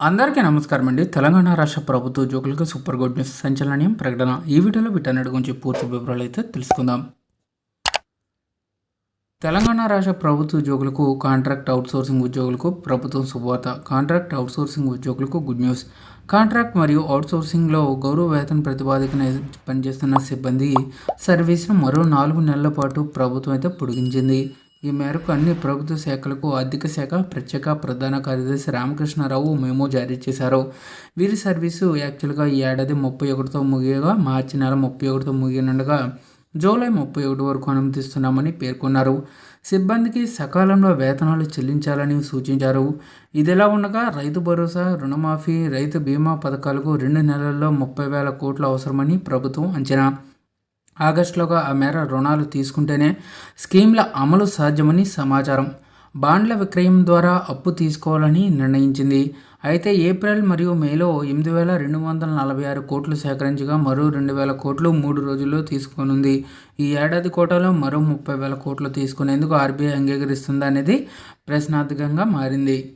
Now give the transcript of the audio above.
అందరికీ నమస్కారం అండి. తెలంగాణ రాష్ట్ర ప్రభుత్వ ఉద్యోగులకు సూపర్ గుడ్ న్యూస్ సంచలనం ప్రకటన. ఈ వీడియోలో వీటన్నిటి గురించి పూర్తి వివరాలు అయితే తెలుసుకుందాం. తెలంగాణ రాష్ట్ర ప్రభుత్వ ఉద్యోగులకు కాంట్రాక్ట్ అవుట్సోర్సింగ్ ఉద్యోగులకు ప్రభుత్వం శుభవార్త. కాంట్రాక్ట్ అవుట్సోర్సింగ్ ఉద్యోగులకు గుడ్ న్యూస్. కాంట్రాక్ట్ మరియు అవుట్సోర్సింగ్లో గౌరవ వేతన ప్రతిపాదికన పనిచేస్తున్న సిబ్బంది సర్వీస్ను మరో నాలుగు నెలల పాటు ప్రభుత్వం అయితే పొడిగించింది. ఈ మేరకు అన్ని ప్రభుత్వ శాఖలకు ఆర్థిక శాఖ ప్రత్యేక ప్రధాన కార్యదర్శి రామకృష్ణారావు మెమో జారీ చేశారు. వీరి సర్వీసు యాక్చువల్గా ఈ ఏడాది ముప్పై ఒకటితో ముగియగా మార్చి నెల ముప్పై ఒకటితో ముగియనుండగా జూలై ముప్పై ఒకటి వరకు అనుమతిస్తున్నామని పేర్కొన్నారు. సిబ్బందికి సకాలంలో వేతనాలు చెల్లించాలని సూచించారు. ఇదిలా ఉండగా రైతు భరోసా రుణమాఫీ రైతు బీమా పథకాలకు రెండు నెలల్లో ముప్పై వేల కోట్లు అవసరమని ప్రభుత్వం అంచనా ఆగస్టులోగా ఆ మేర రుణాలు తీసుకుంటేనే స్కీమ్ల అమలు సాధ్యమని సమాచారం. బాండ్ల విక్రయం ద్వారా అప్పు తీసుకోవాలని నిర్ణయించింది. అయితే ఏప్రిల్ మరియు మేలో ఎనిమిది వేల రెండు వందల నలభై ఆరు కోట్లు సేకరించగా మరో రెండు వేల కోట్లు మూడు రోజుల్లో తీసుకోనుంది. ఈ ఏడాది కోటాలో మరో ముప్పై వేల కోట్లు తీసుకునేందుకు ఆర్బీఐ అంగీకరిస్తుందా అనేది ప్రశ్నార్థకంగా మారింది.